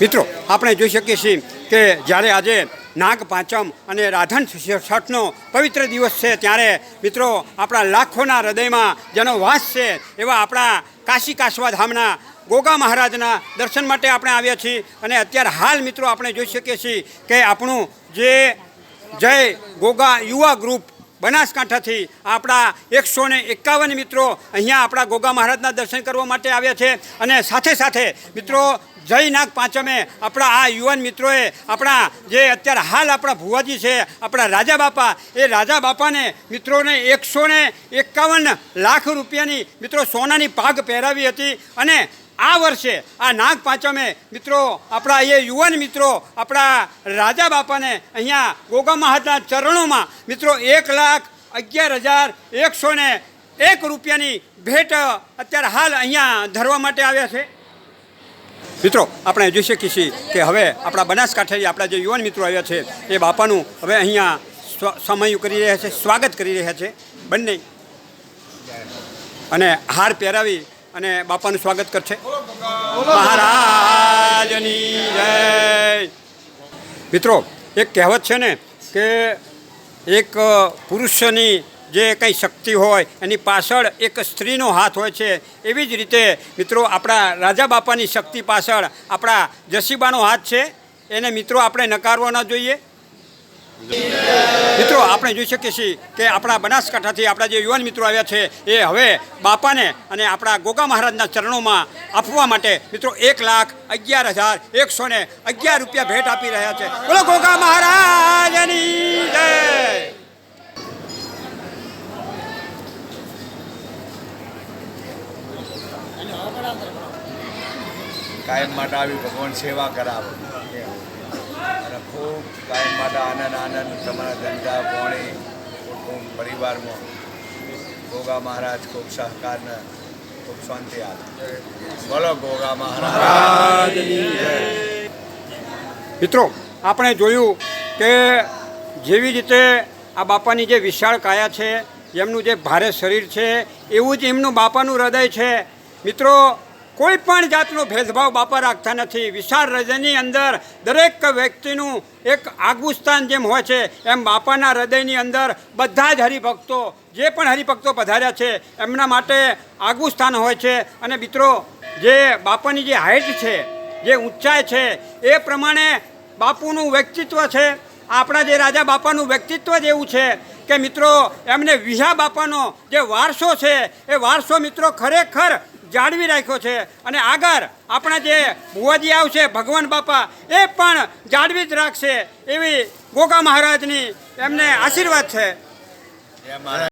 મિત્રો, આપણે જોઈ શકીએ છીએ કે જ્યારે આજે નાગ પાંચમ અને રાધન છઠનો પવિત્ર દિવસ છે, ત્યારે મિત્રો, આપણા લાખોના હૃદયમાં જેનો વાસ છે, એવા આપણા કાશી કાશવા ધામના ગોગા મહારાજના દર્શન માટે આપણે આવ્યા છીએ. અને અત્યારે હાલ મિત્રો, આપણે જોઈ શકીએ છીએ કે આપણું જે જય ગોગા યુવા ગ્રુપ બનાસકાંઠાથી આપણા એકસો ને એકાવન મિત્રો અહીંયા આપણા ગોગા મહારાજના દર્શન કરવા માટે આવ્યા છે. અને સાથે સાથે મિત્રો જય નાગ પાંચમે આપણા આ યુવાન મિત્રોએ આપણા જે અત્યારે હાલ આપણા ભુવાજી છે, આપણા રાજા બાપા, એ રાજા બાપાને મિત્રોને એકસો ને એકાવન લાખ રૂપિયાની મિત્રો સોનાની પાગ પહેરાવી હતી. અને આ વર્ષે આ નાગ પાંચમે મિત્રો, આપણા એ યુવાન મિત્રો, આપણા રાજા બાપાને અહીંયા ગોગા મહારાજના ચરણોમાં મિત્રો એક લાખ અગિયાર હજાર એકસો ને એક રૂપિયાની ભેટ અત્યારે હાલ અહીંયા ધરવા માટે આવ્યા છે. મિત્રો, આપણે જોઈ શકીએ છીએ કે હવે આપણા બનાસકાંઠાથી આપણા જે યુવાન મિત્રો આવ્યા છે, એ બાપાનું હવે અહીંયા સમયું કરી રહ્યા છે, સ્વાગત કરી રહ્યા છે બંને. અને હાર પહેરાવી અને બાપાનું સ્વાગત કરશે. મહારાજની જય. મિત્રો એક કહેવત છે ને કે એક પુરુષની જે કંઈ શક્તિ હોય એની પાછળ એક સ્ત્રીનો હાથ હોય છે. એવી જ રીતે મિત્રો આપણા રાજા બાપાની શક્તિ પાછળ આપણા જસીબાનો હાથ છે. એને મિત્રો આપણે નકારવા ન જોઈએ. આપણે જોઈ શકીએ છીએ કે આપણા બનાસકાંઠાથી આપણા જે યુવાન મિત્રો આવ્યા છે, એ હવે બાપાને અને આપણા ગોગા મહારાજના ચરણોમાં આપવા માટે મિત્રો એક લાખ અગિયાર હજાર એકસો ને અગિયાર રૂપિયા ભેટ આપી રહ્યા છે. બોલો ગોગા મહારાજની જય! કાયમ માટે આવી ભગવાન સેવા કરાવે. અને ખૂબ કાયમ માટે આનંદ આનંદ, તમારા ધંધા, પોણી, કુટુંબ, પરિવારમાં. ગોગા મહારાજ ખૂબ સહકારને, ખૂબ શાંતિ આપે. બોલો ગોગા મહારાજ મિત્રો, આપણે જોયું કે જેવી રીતે આ બાપાની જે વિશાળ કાયા છે, એમનું જે ભારે શરીર છે, એવું જ એમનું બાપાનું હૃદય છે. મિત્રો કોઈ પણ જાતનો ભેદભાવ બાપા રાખતા નથી. વિશાળ હૃદયની અંદર દરેક વ્યક્તિનું એક આગવું સ્થાન જેમ હોય છે, એમ બાપાના હૃદયની અંદર બધા જ હરિભક્તો, જે પણ હરિભક્તો પધાર્યા છે, એમના માટે આગવું સ્થાન હોય છે. અને મિત્રો, જે બાપાની જે હાઇટ છે, જે ઊંચાઈ છે, એ પ્રમાણે બાપુનું વ્યક્તિત્વ છે. આપણા જે રાજા બાપાનું વ્યક્તિત્વ જ એવું છે કે મિત્રો, એમને વિહા બાપાનો જે વારસો છે, એ વારસો મિત્રો ખરેખર જાળવી રાખ્યો છે. અને આગળ આપણા જે ભુવાજી આવશે, ભગવાન બાપા, એ પણ જાળવી જ રાખશે એવી ગોગા મહારાજની એમને આશીર્વાદ છે.